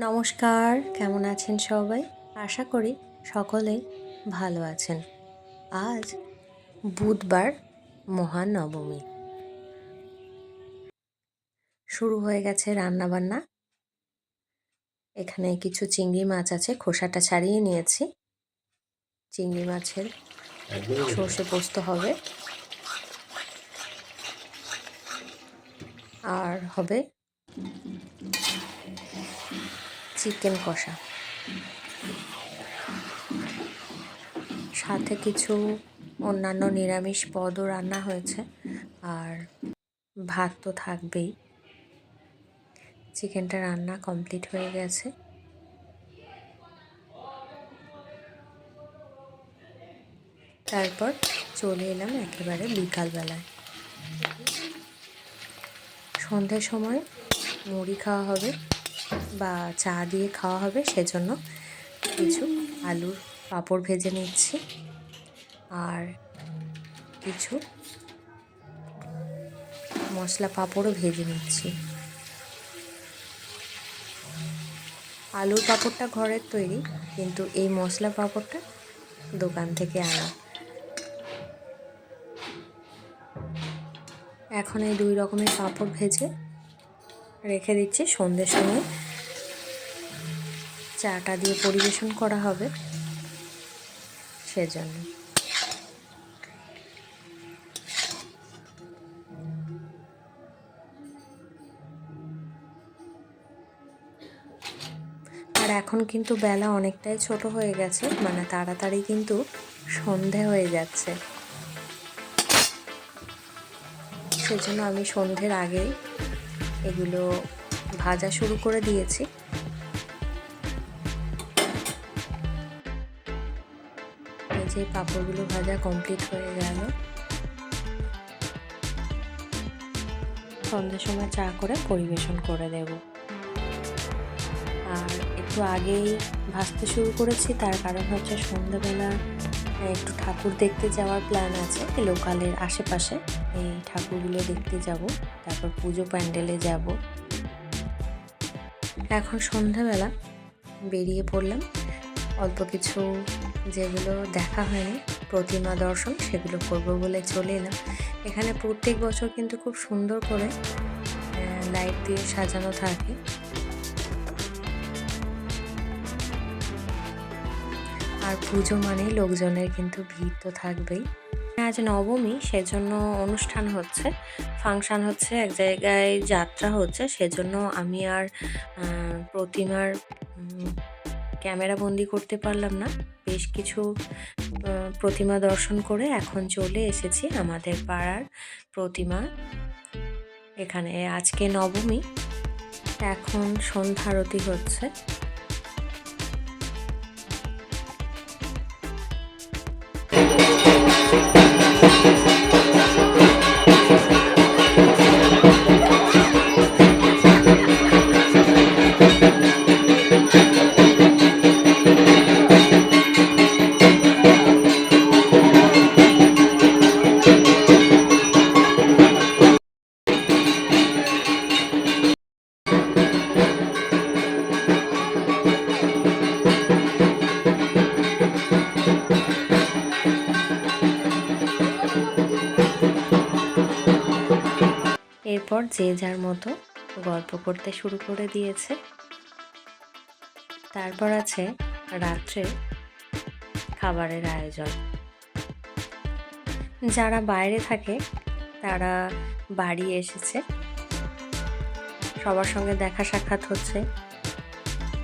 নমস্কার, কেমন আছেন সবাই? আশা করি সকলেই ভালো আছেন। আজ বুধবার মহানবমী। শুরু হয়ে গেছে রান্নাবান্না। এখানে কিছু চিংড়ি মাছ আছে, খোসাটা ছাড়িয়ে নিয়েছি। চিংড়ি মাছের সর্ষে পোস্ত হবে। আর হবে চিকেন কষা। সাথে কিছু অন্যান্য নিরামিষ পদও রান্না হয়েছে, আর ভাত তো থাকবেই। চিকেনটা রান্না কমপ্লিট হয়ে গেছে। তারপর চলে এলাম একেবারে বিকালবেলায়। সন্ধ্যের সময় মুড়ি খাওয়া হবে। বা চা দিয়ে খাওয়া হবে, সেজন্য কিছু আলুর পাঁপড় ভেজে নিচ্ছি। আর কিছু মশলা পাঁপড়ও ভেজে নিচ্ছি। আলুর পাঁপড়টা ঘরের তৈরি, কিন্তু এই মশলা পাঁপড়টা দোকান থেকে আনা। এখন এই দুই রকমের পাঁপড় ভেজে রেখে দিচ্ছি সন্ধ্যের সময়। চাটা দিয়ে পরিবেশন করা হবে সেজন্য। আর এখন কিন্তু বেলা অনেকটাই ছোট হয়ে গেছে মানে তাড়াতাড়ি কিন্তু সন্ধে হয়ে যাচ্ছে। সেজন্য আমি সন্ধ্যের আগেই এগুলো ভাজা শুরু করে দিয়েছি। যে পাঁপড়গুলো ভাজা কমপ্লিট হয়ে গেল। সন্ধ্যের সময় চা করে পরিবেশন করে দেব। আর একটু আগেই ভাজতে শুরু করেছি, তার কারণ হচ্ছে সন্ধ্যাবেলা একটু ঠাকুর দেখতে যাওয়ার প্ল্যান আছে, লোকালের আশেপাশে। এই ঠাকুরগুলো দেখতে যাব, তারপর পুজো প্যান্ডেলে যাব। এখন সন্ধ্যাবেলা বেরিয়ে পড়লাম। অল্প কিছু যেগুলো দেখা হয়নি, প্রতিমা দর্শন সেগুলো করব বলে চলে এলাম। এখানে প্রত্যেক বছর কিন্তু খুব সুন্দর করে লাইট দিয়ে সাজানো থাকে। আর পুজো মানেই লোকজনের কিন্তু ভিড় তো থাকবেই। আজ নবমী, সেজন্য অনুষ্ঠান হচ্ছে। ফাংশান হচ্ছে, এক জায়গায় যাত্রা হচ্ছে, সেজন্য আমি আর প্রতিমার ক্যামেরা বন্দি করতে পারলাম না। বেশ কিছু প্রতিমা দর্শন করে এখন চলে এসেছি আমাদের পাড়ার প্রতিমা। এখানে আজকে নবমী। এখন সন্ধ্যা আরতি হচ্ছে। এরপর যে যার মতো গল্প করতে শুরু করে দিয়েছে। তারপর আছে রাত্রে খাবারের আয়োজন। যারা বাইরে থাকে, তারা বাড়ি এসেছে। সবার সঙ্গে দেখা সাক্ষাৎ হচ্ছে।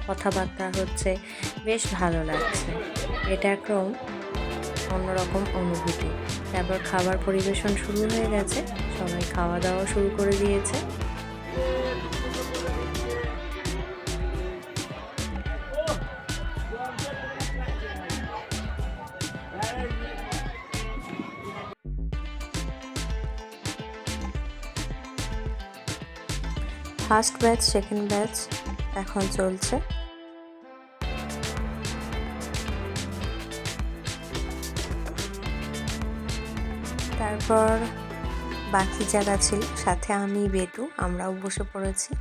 কথাবার্তা হচ্ছে। বেশ ভালো লাগছে। এটা একরকম অন্যরকম অনুভূতি। তারপর খাবার পরিবেশন শুরু হয়ে গেছে। সবাই খাওয়া দাওয়া শুরু করে দিয়েছে। ফার্স্ট ব্যাচ সেকেন্ড ব্যাচ এখন চলছে। তারপর বাকি যারা ছিল, সাথে আমি, বেটু, আমরাও বসে পড়েছি।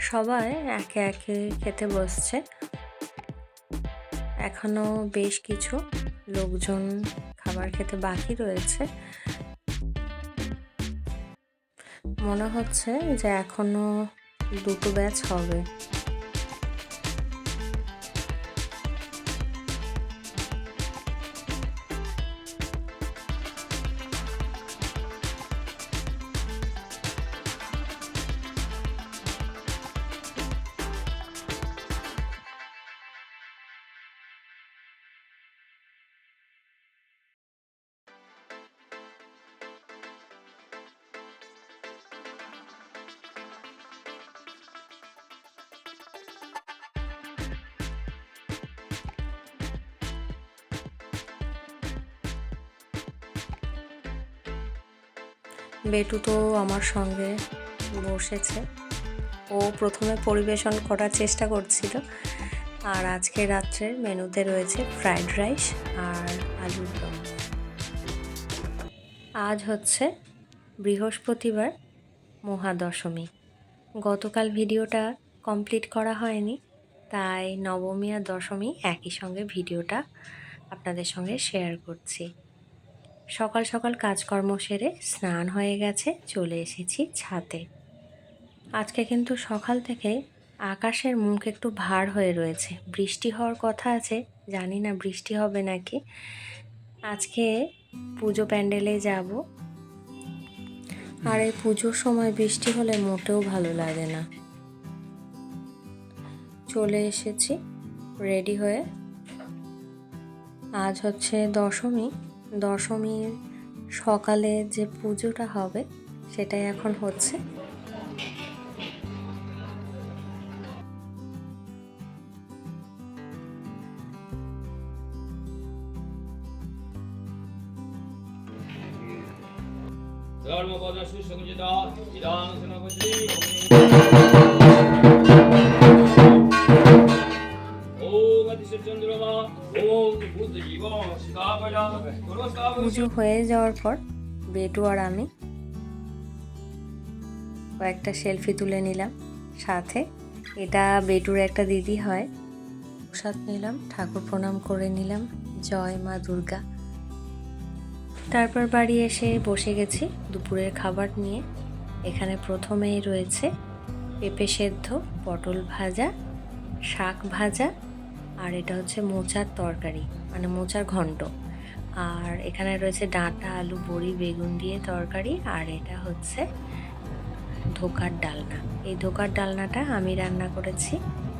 সবাই একে একে খেতে বসছে। এখনও বেশ কিছু লোকজন খাবার খেতে বাকি রয়েছে। মনে হচ্ছে যে এখনও দুটো ব্যাচ হবে। বেটু তো আমার সঙ্গে বসেছে। ও প্রথমে পরিবেশন করার চেষ্টা করছিল। আর আজকে রাত্রের মেনুতে রয়েছে ফ্রাইড রাইস আর আলুর দম। আজ হচ্ছে বৃহস্পতিবার, মহাদশমী। গতকাল ভিডিওটা কমপ্লিট করা হয়নি, তাই নবমী আর দশমী একই সঙ্গে ভিডিওটা আপনাদের সঙ্গে শেয়ার করছি। সকাল সকাল কাজকর্ম সেরে স্নান হয়ে গেছে, চলে এসেছি ছাদে। আজকে কিন্তু সকাল থেকে আকাশের মুখ একটু ভার হয়ে রয়েছে। বৃষ্টি হওয়ার কথা আছে, জানি না বৃষ্টি হবে নাকি। আজকে পুজো প্যান্ডেলে যাব। আর এই পুজোর সময় বৃষ্টি হলে মোটেও ভালো লাগে না। চলে এসেছি, রেডি হয়ে। আজ হচ্ছে দশমী। দশমীর সকালে যে পুজোটা হবে সেটাই এখন হচ্ছে। ধর্মপদ সুসংযিত ইদাং পুজো হয়ে যাওয়ার পর বেটু আর আমি কয়েকটা সেলফি তুলে নিলাম। সাথে এটা বেটুর একটা দিদি হয়। প্রসাদ নিলাম, ঠাকুর প্রণাম করে নিলাম। জয় মা দুর্গা। তারপর বাড়ি এসে বসে গেছি দুপুরের খাবার নিয়ে। এখানে প্রথমেই রয়েছে পেঁপে সেদ্ধ, পটল ভাজা, শাক ভাজা আর এটা হচ্ছে মোচার তরকারি মানে মোচার ঘন্ট। আর এখানে রয়েছে ডাঁটা, আলু, বড়ি, বেগুন দিয়ে তরকারি, আর এটা হচ্ছে ধোকার ডালনা। এই ধোকার ডালনাটা আমি রান্না করেছি,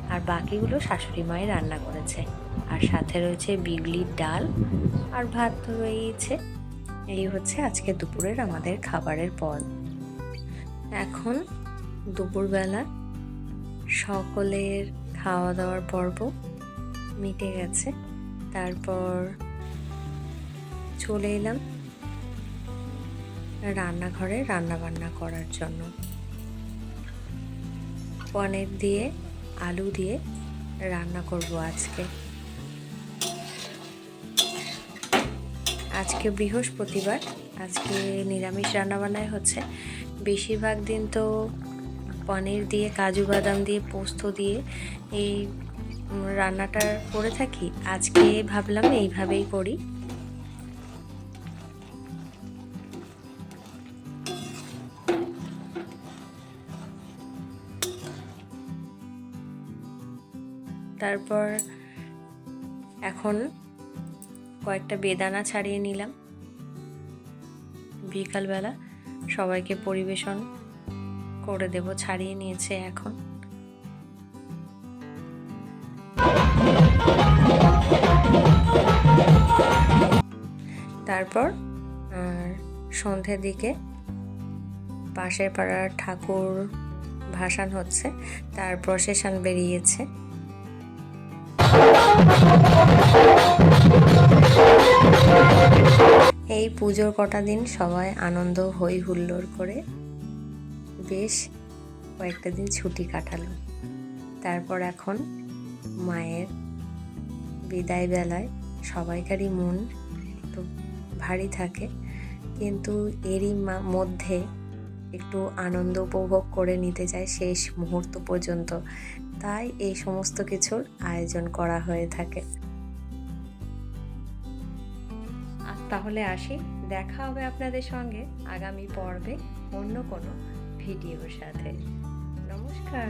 আর বাকিগুলো শাশুড়ি মাই রান্না করেছে। আর সাথে রয়েছে বিগলির ডাল, আর ভাত তো রয়েছে। এই হচ্ছে আজকে দুপুরের আমাদের খাবারের পদ। এখন দুপুরবেলা সকলের খাওয়া দাওয়ার পর্ব। মিটে গেছে। তারপর চলে এলাম রান্নাঘরে রান্না বান্না করার জন্য। পনির দিয়ে, আলু দিয়ে রান্না করব আজকে। আজকে বৃহস্পতিবার, আজকে নিরামিষ রান্নাবান্নায় হচ্ছে। বেশিরভাগ দিন তো পনির দিয়ে, কাজু বাদাম দিয়ে, পোস্ত দিয়ে এই রান্নাটা করে থাকি। আজকে ভাবলাম এইভাবেই করি। তারপর এখন কয়েকটা বেদানা ছাড়িয়ে নিলাম। বিকালবেলা সবাইকে পরিবেশন করে দেব, ছাড়িয়ে নিয়েছে এখন। তারপর সন্ধ্যের দিকে পাশের পাড়ার ঠাকুর ভাসান হচ্ছে, তার প্রসেশন বেরিয়েছে। এই পুজোর কটা দিন সবাই আনন্দ হই হুল্লোড় করে বেশ কয়েকটা দিন ছুটি কাটালো। তারপর এখন মায়ের বিদায় বেলায় সবাইকারই মন ভারী থাকে। কিন্তু এরই মধ্যে একটু আনন্দ উপভোগ করে নিতে চায় শেষ মুহূর্ত পর্যন্ত। তাই এই সমস্ত কিছুর আয়োজন করা হয়ে থাকে। তাহলে আসি। দেখা হবে আপনাদের সঙ্গে আগামী পর্বে অন্য কোনো ভিডিওর সাথে। নমস্কার।